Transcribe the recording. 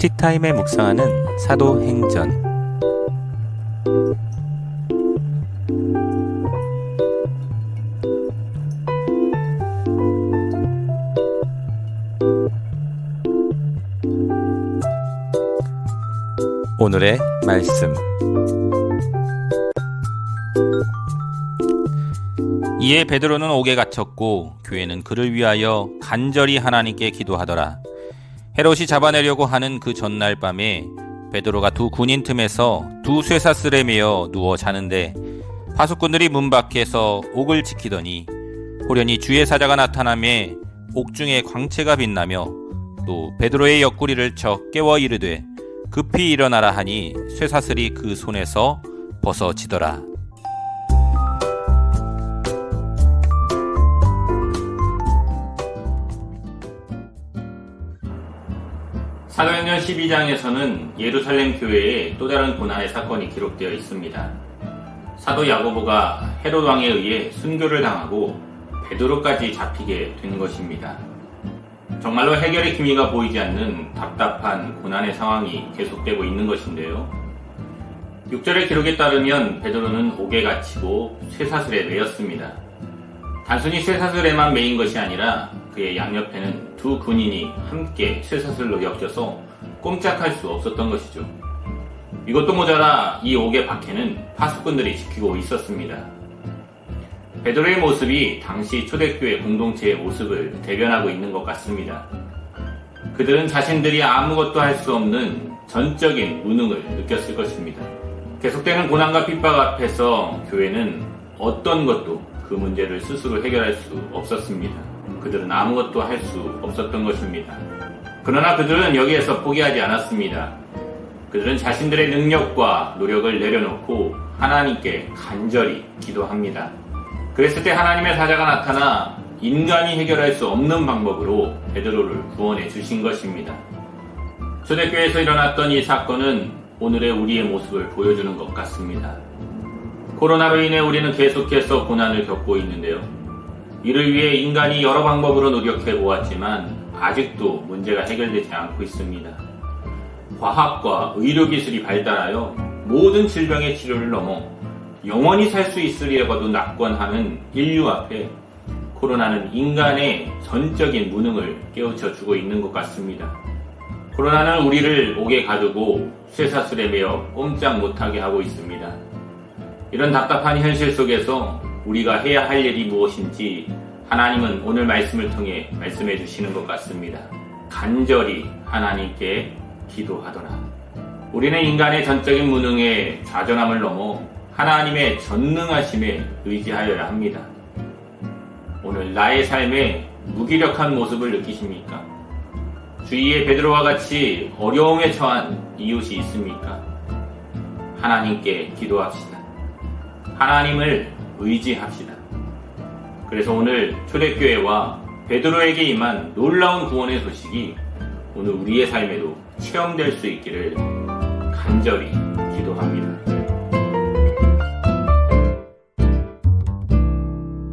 티타임에 묵상하는 사도행전 오늘의 말씀 이에 베드로는 옥에 갇혔고 교회는 그를 위하여 간절히 하나님께 기도하더라. 헤롯이 잡아내려고 하는 그 전날 밤에 베드로가 두 군인 틈에서 두 쇠사슬에 매여 누워 자는데 파수꾼들이 문 밖에서 옥을 지키더니 호련히 주의 사자가 나타나매 옥중에 광채가 빛나며 또 베드로의 옆구리를 쳐 깨워 이르되 급히 일어나라 하니 쇠사슬이 그 손에서 벗어지더라. 사도행전 12장에서는 예루살렘 교회의 또 다른 고난의 사건이 기록되어 있습니다. 사도 야고보가 헤롯 왕에 의해 순교를 당하고 베드로까지 잡히게 된 것입니다. 정말로 해결의 기미가 보이지 않는 답답한 고난의 상황이 계속되고 있는 것인데요. 6절의 기록에 따르면 베드로는 옥에 갇히고 쇠사슬에 매였습니다. 단순히 쇠사슬에만 매인 것이 아니라 그의 양옆에는 두 군인이 함께 쇠사슬로 엮여서 꼼짝할 수 없었던 것이죠. 이것도 모자라 이 옥의 밖에는 파수꾼들이 지키고 있었습니다. 베드로의 모습이 당시 초대교회 공동체의 모습을 대변하고 있는 것 같습니다. 그들은 자신들이 아무것도 할 수 없는 전적인 무능을 느꼈을 것입니다. 계속되는 고난과 핍박 앞에서 교회는 어떤 것도 그 문제를 스스로 해결할 수 없었습니다. 그들은 아무것도 할 수 없었던 것입니다. 그러나 그들은 여기에서 포기하지 않았습니다. 그들은 자신들의 능력과 노력을 내려놓고 하나님께 간절히 기도합니다. 그랬을 때 하나님의 사자가 나타나 인간이 해결할 수 없는 방법으로 베드로를 구원해 주신 것입니다. 초대교회에서 일어났던 이 사건은 오늘의 우리의 모습을 보여주는 것 같습니다. 코로나로 인해 우리는 계속해서 고난을 겪고 있는데요. 이를 위해 인간이 여러 방법으로 노력해 보았지만 아직도 문제가 해결되지 않고 있습니다. 과학과 의료기술이 발달하여 모든 질병의 치료를 넘어 영원히 살 수 있으리라고도 낙관하는 인류 앞에 코로나는 인간의 전적인 무능을 깨우쳐 주고 있는 것 같습니다. 코로나는 우리를 옥에 가두고 쇠사슬에 매어 꼼짝 못하게 하고 있습니다. 이런 답답한 현실 속에서 우리가 해야 할 일이 무엇인지 하나님은 오늘 말씀을 통해 말씀해 주시는 것 같습니다. 간절히 하나님께 기도하더라. 우리는 인간의 전적인 무능에 좌절함을 넘어 하나님의 전능하심에 의지하여야 합니다. 오늘 나의 삶에 무기력한 모습을 느끼십니까? 주위에 베드로와 같이 어려움에 처한 이웃이 있습니까? 하나님께 기도합시다. 하나님을 의지합시다. 그래서 오늘 초대교회와 베드로에게 임한 놀라운 구원의 소식이 오늘 우리의 삶에도 체험될 수 있기를 간절히 기도합니다.